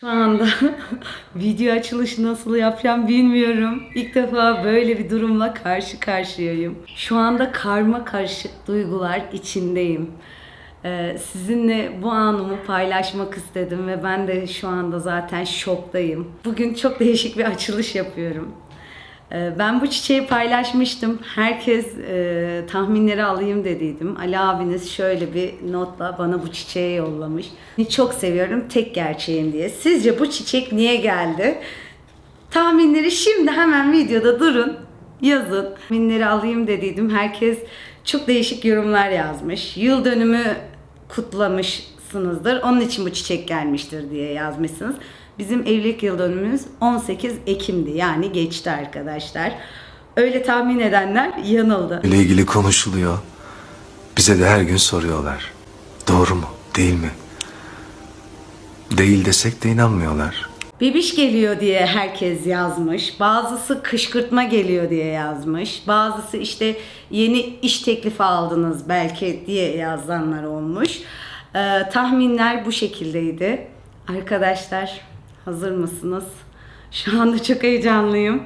Şu anda video açılışı nasıl yapacağım bilmiyorum. İlk defa böyle bir durumla karşı karşıyayım. Şu anda karma karışık duygular içindeyim. Ee, sizinle bu anımı paylaşmak istedim ve ben de şu anda zaten şoktayım. Bugün çok değişik bir açılış yapıyorum. Ee, Ben bu çiçeği paylaşmıştım. Herkes e, tahminleri alayım dediydim. Ali abiniz şöyle bir notla bana bu çiçeği yollamış. Çok seviyorum tek gerçeğim diye. Sizce bu çiçek niye geldi? Tahminleri şimdi hemen videoda durun yazın. Tahminleri alayım dediydim. Herkes çok değişik yorumlar yazmış. Yıl dönümü kutlamışsınızdır. Onun için bu çiçek gelmiştir diye yazmışsınız. Bizim evlilik yıl dönümümüz 18 Ekim'di. Yani geçti arkadaşlar. Öyle tahmin edenler yanıldı. ile ilgili konuşuluyor. Bize de her gün soruyorlar. Doğru mu? Değil mi? Değil desek de inanmıyorlar. Bebiş geliyor diye herkes yazmış. Bazısı kışkırtma geliyor diye yazmış. Bazısı işte yeni iş teklifi aldınız belki diye yazanlar olmuş. Ee, tahminler bu şekildeydi. Arkadaşlar hazır mısınız? Şu anda çok heyecanlıyım.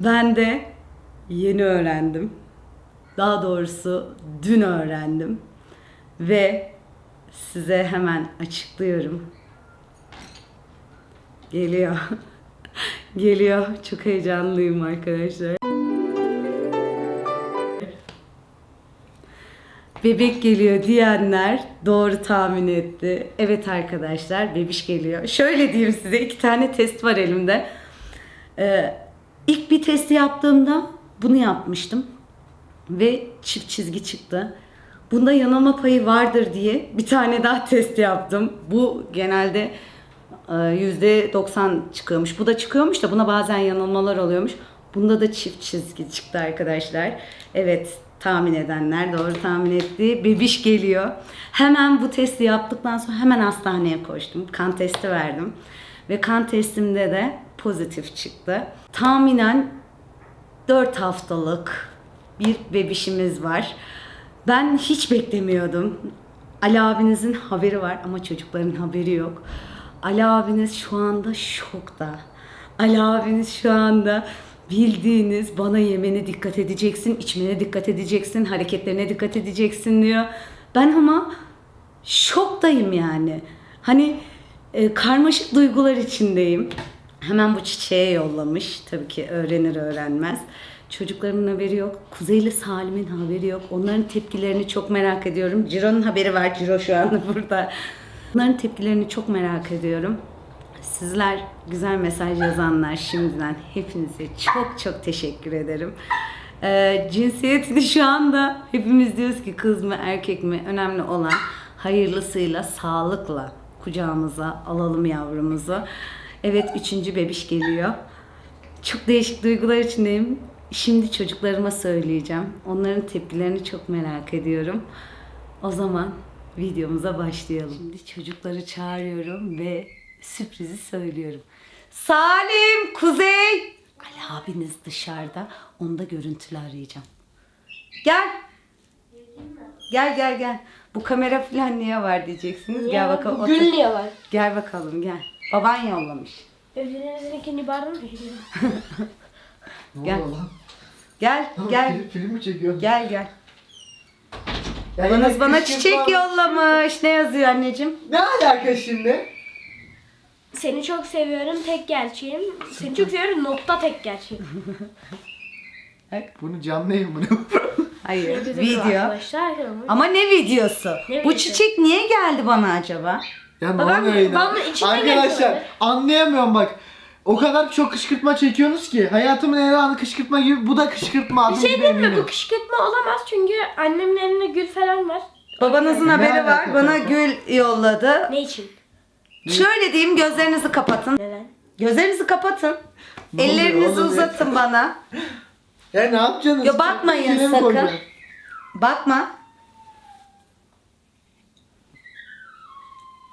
Ben de yeni öğrendim. Daha doğrusu dün öğrendim. Ve size hemen açıklıyorum. Geliyor. Geliyor. Çok heyecanlıyım arkadaşlar. Bebek geliyor diyenler doğru tahmin etti. Evet arkadaşlar bebiş geliyor. Şöyle diyeyim size iki tane test var elimde. Ee, ilk bir testi yaptığımda bunu yapmıştım. Ve çift çizgi çıktı. Bunda yanılma payı vardır diye bir tane daha test yaptım. Bu genelde e, %90 çıkıyormuş. Bu da çıkıyormuş da buna bazen yanılmalar oluyormuş. Bunda da çift çizgi çıktı arkadaşlar. Evet tahmin edenler doğru tahmin etti. Bebiş geliyor. Hemen bu testi yaptıktan sonra hemen hastaneye koştum. Kan testi verdim. Ve kan testimde de pozitif çıktı. Tahminen 4 haftalık bir bebişimiz var. Ben hiç beklemiyordum. Ali abinizin haberi var ama çocukların haberi yok. Ali abiniz şu anda şokta. Ali abiniz şu anda bildiğiniz bana yemene dikkat edeceksin, içmene dikkat edeceksin, hareketlerine dikkat edeceksin diyor. Ben ama şoktayım yani. Hani e, karmaşık duygular içindeyim. Hemen bu çiçeğe yollamış. Tabii ki öğrenir öğrenmez. Çocuklarımın haberi yok. Kuzey ile Salim'in haberi yok. Onların tepkilerini çok merak ediyorum. Ciro'nun haberi var. Ciro şu anda burada. Onların tepkilerini çok merak ediyorum. Sizler güzel mesaj yazanlar şimdiden hepinize çok çok teşekkür ederim. Ee, cinsiyetini şu anda hepimiz diyoruz ki kız mı erkek mi önemli olan hayırlısıyla sağlıkla kucağımıza alalım yavrumuzu. Evet üçüncü bebiş geliyor. Çok değişik duygular içindeyim. Şimdi çocuklarıma söyleyeceğim. Onların tepkilerini çok merak ediyorum. O zaman videomuza başlayalım. Şimdi çocukları çağırıyorum ve sürprizi söylüyorum. Salim, Kuzey. Ali abiniz dışarıda. Onda görüntülü arayacağım. Gel. Gel gel gel. Bu kamera falan niye var diyeceksiniz. Gel bakalım. otur. Gül diye var. Gel bakalım gel. Baban yollamış. Evlerinizin ikinci barını mı? Gel. Gel gel. Film, film mi çekiyorsun? Gel gel. Ya Babanız bana kışkırtma- çiçek yollamış. Ne yazıyor anneciğim? Ne alaka şimdi? Seni çok seviyorum tek gerçeğim. Seni çok seviyorum nokta tek gerçeğim. Bunu canlı yayın bunu. Hayır. Video. Arkadaşlar. Ama ne videosu? Ne Bu videosu? çiçek niye geldi bana acaba? ya Babam- babamın içinde Arkadaşlar anlayamıyorum bak. O kadar çok kışkırtma çekiyorsunuz ki. Hayatımın en anı kışkırtma gibi. Bu da kışkırtma. Bir adım şey gibi diyeyim mi? eminim. Bu kışkırtma olamaz çünkü annemin elinde gül falan var. Babanızın Ne haberi var. alaka Bana gül yolladı. Ne için? Şöyle diyeyim gözlerinizi kapatın. Neden? Gözlerinizi kapatın. Ne oluyor Ellerinizi oğlum ya? uzatın bana. Ya ne yapacaksınız? Ya bakmayın mi sakın. koyacaksın? Bakma.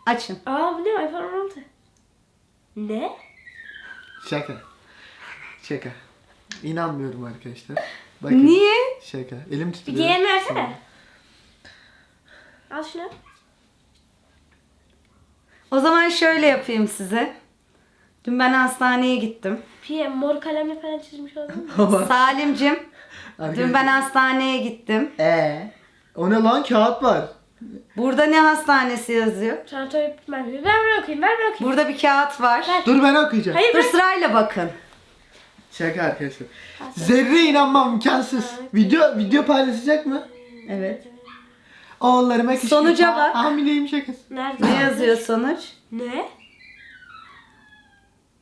Açın. Aa bu ne? iPhone 16. Ne? Şaka. Şaka. İnanmıyorum arkadaşlar. Bakın. Niye? Şaka. Elim Bir titriyor. diğerini versene. Al şunu. O zaman şöyle yapayım size. Dün ben hastaneye gittim. PM mor kalemle falan çizmiş olabilir mi? Salimcim, dün ben hastaneye gittim. Ee, o ne lan kağıt var. Burada ne hastanesi yazıyor? Sanatoryum merkezi. Ver ben okuyayım ver ben okuyayım. Burada bir kağıt var. Dur ben okuyacağım. Hayır Dur ben. sırayla bakın. Şaka arkadaşlar. Zerre inanmam imkansız. Video video paylaşacak mı? Evet. Oğullarıma kışkırtma. Sonuca bak. Hamileyim şakası. Nerede? Ne yazıyor sonuç? Ne?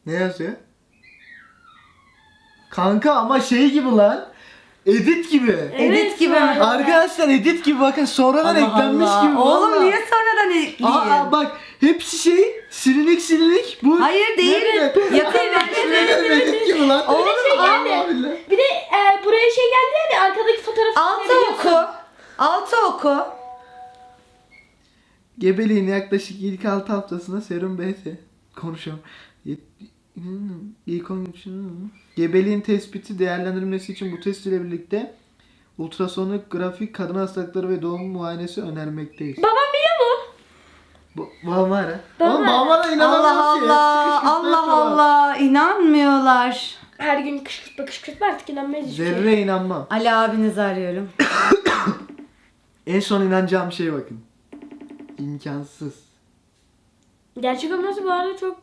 Ne yazıyor? Kanka ama şey gibi lan. Edit gibi. Edit gibi mi? Arkadaşlar edit gibi bakın sonradan Allah eklenmiş Allah. gibi. Oğlum vallahi. niye sonradan ekleyeyim? Aa bak hepsi şey silinik silinik. Bu Hayır değil. Yakın edit gibi lan. Oğlum, Allah billahi. Bir de e, buraya şey geldi yani arkadaki fotoğrafı Altı oku. Altı oku. Gebeliğin yaklaşık ilk 6 haftasında serum BT. Konuşuyorum. Yet- İlk 10 gün- Gebeliğin tespiti değerlendirilmesi için bu test ile birlikte ultrasonik grafik kadın hastalıkları ve doğum muayenesi önermekteyiz. Babam biliyor mu? Bu, babam var ha. Babam Oğlum var. babama da inanamıyorum Allah ki. Allah. Allah yapıyorlar. Allah. İnanmıyorlar. Her gün kışkırtma kışkırtma artık inanmayız hiçbir şeye. Zerre inanmam. Ali abinizi arıyorum. En son inanacağım şey bakın. İmkansız. Gerçek olması bu arada çok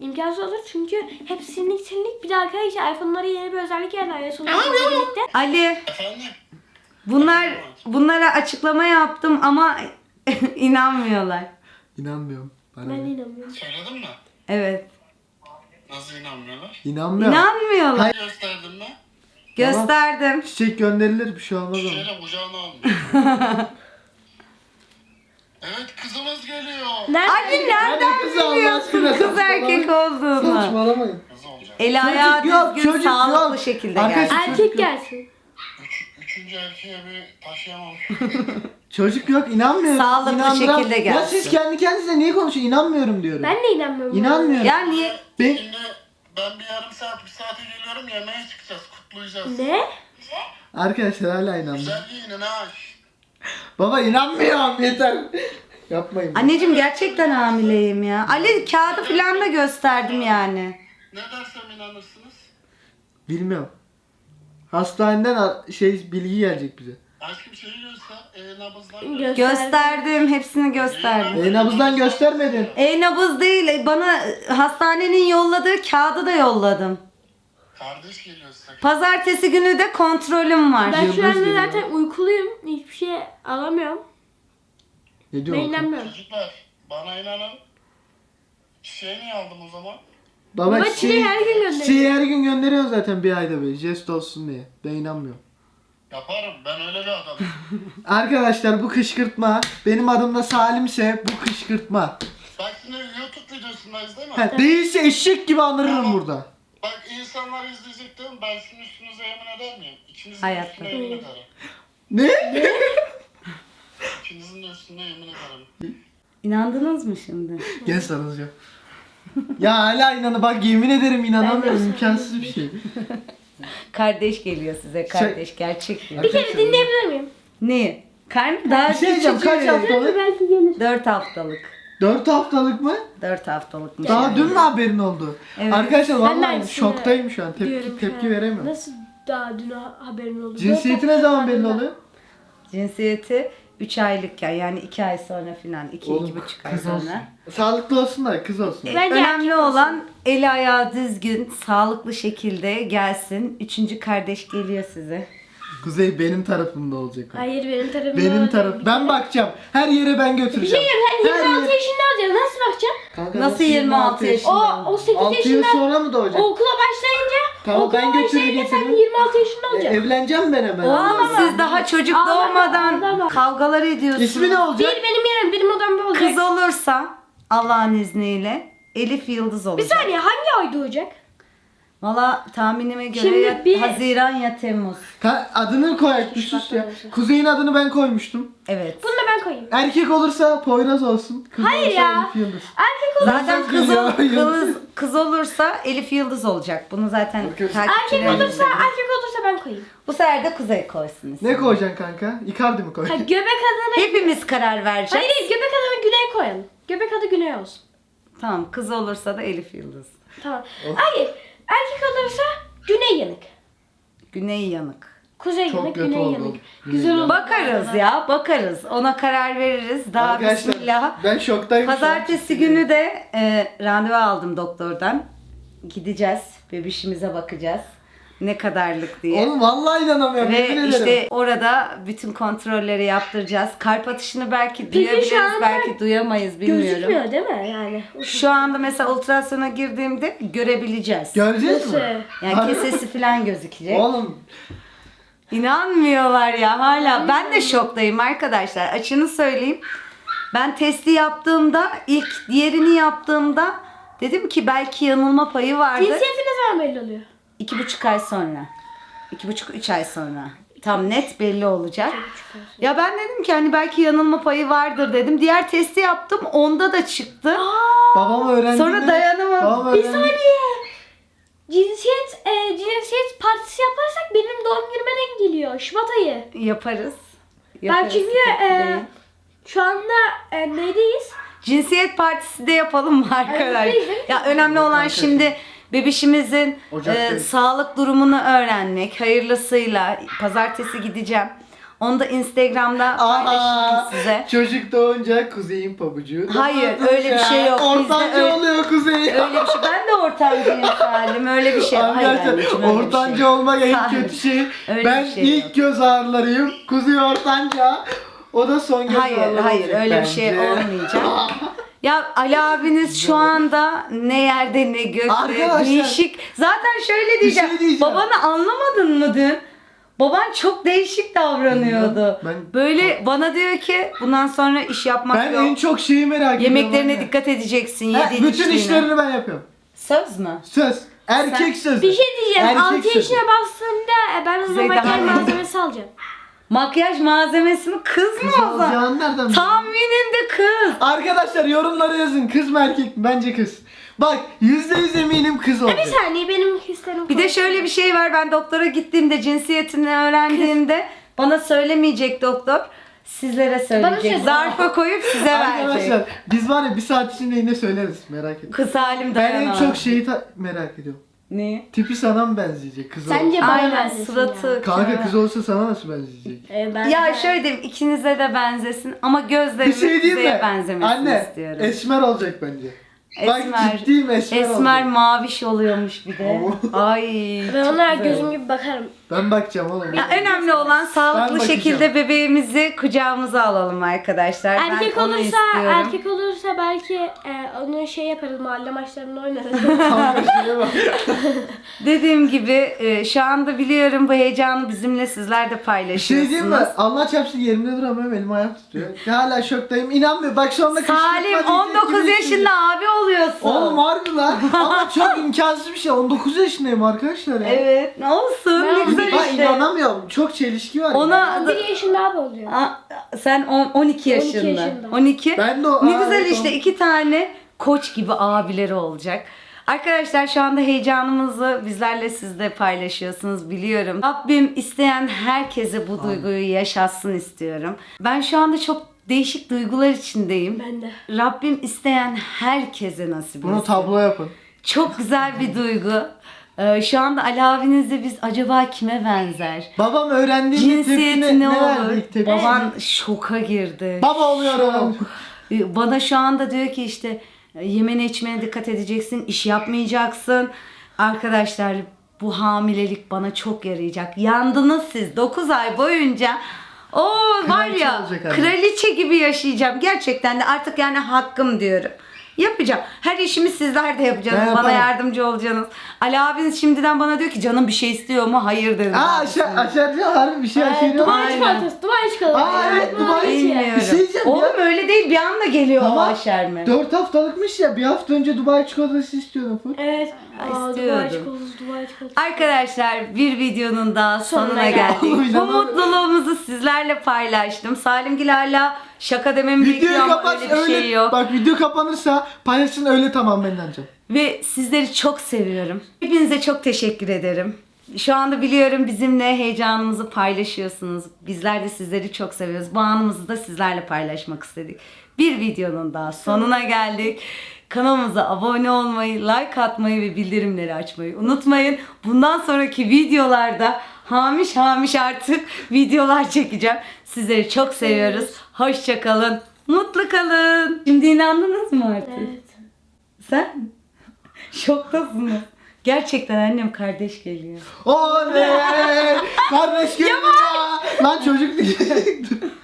imkansız olur çünkü hep silinlik silinlik bir de arkadaşlar iPhone'lara yeni bir özellik geldi iOS 14 ile birlikte. Ali. Bunlar bunlara açıklama yaptım ama inanmıyorlar. İnanmıyorum. Bana Ben inanmıyorum. Söyledin mi? Evet. Nasıl inanmıyorlar? İnanmıyorum. İnanmıyorlar. Hayır. Gösterdin mi? Gösterdim. Çiçek gönderilir bir şey olmaz ama. Şöyle kucağına almış. evet kızımız geliyor. Nerede? Ali nereden kız Allah biliyorsun aşkına, kız erkek olduğunu? Saçmalamayın. Kız olacak. Eli ayağı yok, düzgün, çocuk sağlıklı yok. şekilde Arkadaşlar- geldi. Erkek gelsin. Üç, üçüncü erkeğe bir taşıyamam. Çocuk yok inanmıyorum. Sağlıklı İnandıram- şekilde Ya gelsin. siz kendi kendinize niye konuşuyorsunuz? İnanmıyorum diyorum. Ben de inanmıyorum. İnanmıyorum. Ya niye? Ben- Şimdi ben bir yarım saat, bir saate geliyorum yemeğe çıkacağız, kutlayacağız. Ne? Arkadaşlar hala inanmıyorum. Güzel giyinin ha. Baba inanmıyorum yeter. Yapmayın. Anneciğim gerçekten hamileyim ya. Ali kağıdı falan da gösterdim yani. Ne dersem inanırsınız. Bilmiyorum. Hastaneden a- şey bilgi gelecek bize. Aşkım şeyi göster, e, nabızdan Göster. Gösterdim, hepsini gösterdim. E nabızdan göstermedin. E-nabız değil, bana hastanenin yolladığı kağıdı da yolladım. Kardeş geliyor size. Pazartesi günü de kontrolüm var. Ben şu anda geliyor. zaten uykuluyum. Hiçbir şey alamıyorum. Ne Ben inanmıyorum. Çocuklar bana inanın. Çiçeği niye aldım o zaman? Baba Baba çiçeği, çiçeği her gün gönderiyor. çiçeği her gün gönderiyorsun zaten bir ayda bir. Jest olsun diye. Ben inanmıyorum. Yaparım, ben öyle bir adamım. Arkadaşlar bu kışkırtma. Benim adım da Salimse bu kışkırtma. Bak şimdi YouTube videosundayız değil mi? Ha, değilse eşek gibi anırırım burada. İnsanlar izleyecek değil mi? Ben sizin üstünüze yemin eder miyim? İkinizin Hayatta. üstüne yemin ederim. Ne? İkinizin de üstüne yemin ederim. İnandınız mı şimdi? Gel sarılacağım. ya hala inanı bak yemin ederim inanamıyorum imkansız bir şey. Kardeş geliyor size, kardeş gerçek diyor. Bir kere dinleyebilir miyim? Ne? Karnı daha Bir şey diyeceğim kaç haftalık? Belki gelir. 4 haftalık. 4 haftalık mı? 4 haftalıkmış. Daha yani. dün mü haberin oldu? Evet. Arkadaşlar vallahi aynısını şoktayım şu an. Tepki, Diyorum tepki veremiyorum. Nasıl daha dün ha- haberin oldu? Cinsiyeti ne zaman belli oluyor? Cinsiyeti 3 aylıkken yani 2 ay sonra filan 2 Oğlum, iki buçuk ay kız olsun. sonra. Sağlıklı olsun da kız olsun. E, Bence Önemli erkek olsun. olan eli ayağı düzgün, sağlıklı şekilde gelsin. Üçüncü kardeş geliyor size. Kuzey benim tarafımda olacak. o. Hayır benim tarafımda. Benim olacak. taraf. Ben bakacağım. Her yere ben Bir şey götüreceğim. diyeyim sen Her 26 yere- yaşında olacaksın. Nasıl bakacaksın? Kanka, Nasıl 26 yaşında? O, o 8 6 yıl yaşında sonra mı doğacak? okula başlayınca Tamam, okula ben götürür başlayınca sen getiririm. 26 yaşında E, olacaksın. evleneceğim ben hemen. Oğlum siz daha çocuk Ağlama, doğmadan ağlama. kavgalar ediyorsunuz. İsmi ne olacak? Bir benim yerim benim odamda olacak. Kız olursa Allah'ın izniyle Elif Yıldız Bir olacak. saniye hangi ay doğacak? Valla tahminime göre Şimdi ya bir- Haziran ya Temmuz. Ka- adını koyak ya. Kuzey'in adını ben koymuştum. Evet. Bunu da ben koyayım. Erkek olursa Poyraz olsun. Kız Hayır olursa ya. Elif Yıldız. Erkek olur. Zaten kız, ol- kız kız, kız olursa Elif Yıldız olacak. Bunu zaten Arkadaşlar- Erkek takipçilerimiz olursa erkek olursa ben koyayım. Bu sefer de Kuzey koysun. Ne koyacaksın kanka? Icardi mi? Ha, göbek adını... Hepimiz karar vereceğiz. Hayır hayır, göbek adını Güney koyalım. Göbek adı Güney olsun. Tamam kız olursa da Elif Yıldız. Tamam. Hayır. Erkek olursa Güney yanık. Güney yanık. Kuzey Çok yanık, kötü Güney oldu. yanık. Güney Güzel yanık. Bakarız ya bakarız. Ona karar veririz. Daha Arkadaşlar bismillah. ben şoktayım. şu an. Pazartesi günü de e, randevu aldım doktordan. Gideceğiz. Bebişimize bakacağız. Ne kadarlık diye. Oğlum vallahi inanamıyorum. Ve yemin ederim. işte orada bütün kontrolleri yaptıracağız. Kalp atışını belki duyabiliriz, anda belki duyamayız bilmiyorum. Gözükmüyor değil mi yani? Şu anda mesela ultrasona girdiğimde görebileceğiz. Göreceğiz Nasıl? mi? Yani kesesi falan gözükecek. Oğlum İnanmıyorlar ya hala. Ben de şoktayım arkadaşlar. Açını söyleyeyim. Ben testi yaptığımda ilk diğerini yaptığımda dedim ki belki yanılma payı vardı. Cinsiyeti ne zaman belli oluyor? İki buçuk ay sonra. İki buçuk üç ay sonra. Tam net belli olacak. Ya ben dedim ki hani belki yanılma payı vardır dedim. Diğer testi yaptım. Onda da çıktı. babam öğrendi. Sonra dayanamadım. Babam Bir öğrendi. saniye. Cinsiyet, e, cinsiyet partisi yaparsak benim doğum günüme denk geliyor. Şubat ayı. Yaparız. Ben Yaparız. çünkü e, şu anda e, neydeyiz? Cinsiyet partisi de yapalım mı arkadaşlar? Evet? Ya önemli olan şimdi bebişimizin e, sağlık durumunu öğrenmek. Hayırlısıyla pazartesi gideceğim. Onu da Instagram'da paylaşırım Aa, size. çocuk doğunca kuzeyin pabucu. Hayır, öyle bir şey yok. Bizde Ortanca öyle- oluyor kuzey. Öyle bir şey. Ben de ortancıyım Salim. Öyle bir şey. Hayır Arkadaşlar anneciğim, öyle bir ortanca şey. olmak en kötü şey. Öyle ben şey ilk yok. göz ağrılarıyım. Kuzey ortanca. O da son göz Hayır, ağrıları hayır olacak öyle bir şey bence. olmayacak. Ya Ali abiniz şu anda ne yerde ne gökte Arkadaşlar, değişik. Zaten şöyle diyeceğim. şey diyeceğim. Babanı anlamadın mı dün? Baban çok değişik davranıyordu. Ben- Böyle bana diyor ki bundan sonra iş yapmak Ben yok. en çok şeyi merak ediyorum. Yemeklerine anne. dikkat edeceksin. Ha, Yediğin bütün içtiğine. işlerini ben yapıyorum. Söz mü? Söz. Erkek sözü. Bir şey diyeceğim. Erkek 6 sözü. yaşına bastığımda e, ben Kuzey makyaj daha- malzemesi alacağım. Makyaj malzemesi mi? Kız mı o zaman? Alacağını nereden biliyorsun? Tahminin de kız. Arkadaşlar yorumlara yazın. Kız mı erkek mi? Bence kız. Bak yüzde yüz eminim kız olacak. Bir saniye benim hislerim Bir de şöyle bir şey var. Ben doktora gittiğimde cinsiyetini öğrendiğimde bana söylemeyecek doktor. Sizlere söyleyecek. söyle. Zarfa koyup size Arkadaşlar verecek. biz var ya bir saat içinde yine söyleriz merak etme. Kız halim Ben dayanamaz. en çok şeyi ta- merak ediyorum. Ne? Tipi sana mı benzeyecek kız Sence olursa? bana Aynen benzesin suratı. ya. Kanka kız olsa sana nasıl benzeyecek? E, ben Ya şöyle diyeyim ikinize de benzesin ama gözleri Bir şey diyeyim mi? benzemesini Anne istiyorum. esmer olacak bence. Bak Esmer. ciddiyim esmer, Esmer olacak. maviş oluyormuş bir de. Ay. Ben çok güzel. gözüm gibi bakarım. Ben bakacağım oğlum. Ya önemli olan sağlıklı bakacağım. şekilde bebeğimizi kucağımıza alalım arkadaşlar. Erkek ben onu olursa istiyorum. erkek olursa belki e, onu şey yaparız mahalle maçlarında oynarız. Kanka şeye bak. Dediğim gibi e, şu anda biliyorum bu heyecanı bizimle sizler de Bir şey paylaşıyorsunuz. diyeyim mi? Allah çarpsın yerimde duramıyorum elim ayağım tutuyor. Ya hala şoktayım. İnanmıyor. Bak şu anda Salim kışkırtma 19 diyecek gibi yaşında abi oluyorsun. Oğlum harbi lan. Ama çok imkansız bir şey. 19 yaşındayım arkadaşlar ya. Evet ne olsun ne Ben- güzel Ben işte. inanamıyorum. Çok çelişki var. ya. Ona 11 yaşında abi oluyor. Aa, sen on- 12 yaşında. yaşında. 12. Ben de o- Ne Aa, güzel evet, işte o- iki tane koç gibi abileri olacak. Arkadaşlar şu anda heyecanımızı bizlerle siz de paylaşıyorsunuz biliyorum. Rabbim isteyen herkese bu duyguyu yaşatsın istiyorum. Ben şu anda çok değişik duygular içindeyim. Ben de. Rabbim isteyen herkese nasip etsin. Bunu tablo yapın. Çok güzel bir duygu. Ee, şu anda Ali abinizle biz acaba kime benzer? Babam öğrendiğinde Cinsiyeti ne ne, olur? Baban şoka girdi. Baba oluyorum. Ee, Bana şu anda diyor ki işte yemene içmene dikkat edeceksin, iş yapmayacaksın. Arkadaşlar bu hamilelik bana çok yarayacak. Yandınız siz 9 ay boyunca. O var Kraliçe ya olacak kraliçe gibi yaşayacağım. Gerçekten de artık yani hakkım diyorum. Yapacağım. Her işimi sizler de yapacaksınız. Ben Bana yaparım. yardımcı olacaksınız. Ali abiniz şimdiden bana diyor ki canım bir şey istiyor mu? Hayır dedim. Aa aşağı, aşağıya harbi bir şey aşağıya. Dubai Aynen. çikolatası, Dubai çikolatası. Aa, evet, Dubai Bilmiyorum. Bir şey diyeceğim Oğlum ya. öyle değil bir anda geliyor o Tamam. aşerme. 4 haftalıkmış ya. Bir hafta önce Dubai çikolatası istiyordum. Evet. Aa, istiyordum. Dubai çikolatası, Dubai çikolatası. Arkadaşlar bir videonun daha sonuna, Sonuna geldik. geldik. Bu mutluluğumuzu sizlerle paylaştım. Salim hala şaka dememi Videoyu ama kapat öyle bir öyle. şey yok. Bak video kapanırsa paylaşsın öyle tamam ben inanacağım. Ve sizleri çok seviyorum. Hepinize çok teşekkür ederim. Şu anda biliyorum bizimle heyecanımızı paylaşıyorsunuz. Bizler de sizleri çok seviyoruz. Bu anımızı da sizlerle paylaşmak istedik. Bir videonun daha sonuna geldik. Kanalımıza abone olmayı, like atmayı ve bildirimleri açmayı unutmayın. Bundan sonraki videolarda hamiş hamiş artık videolar çekeceğim. Sizleri çok seviyoruz. Hoşçakalın. Mutlu kalın. Şimdi inandınız mı artık? Evet. Sen? Şoktasınız. Gerçekten annem kardeş geliyor. Oley! Kardeş geliyor. Lan çocuk.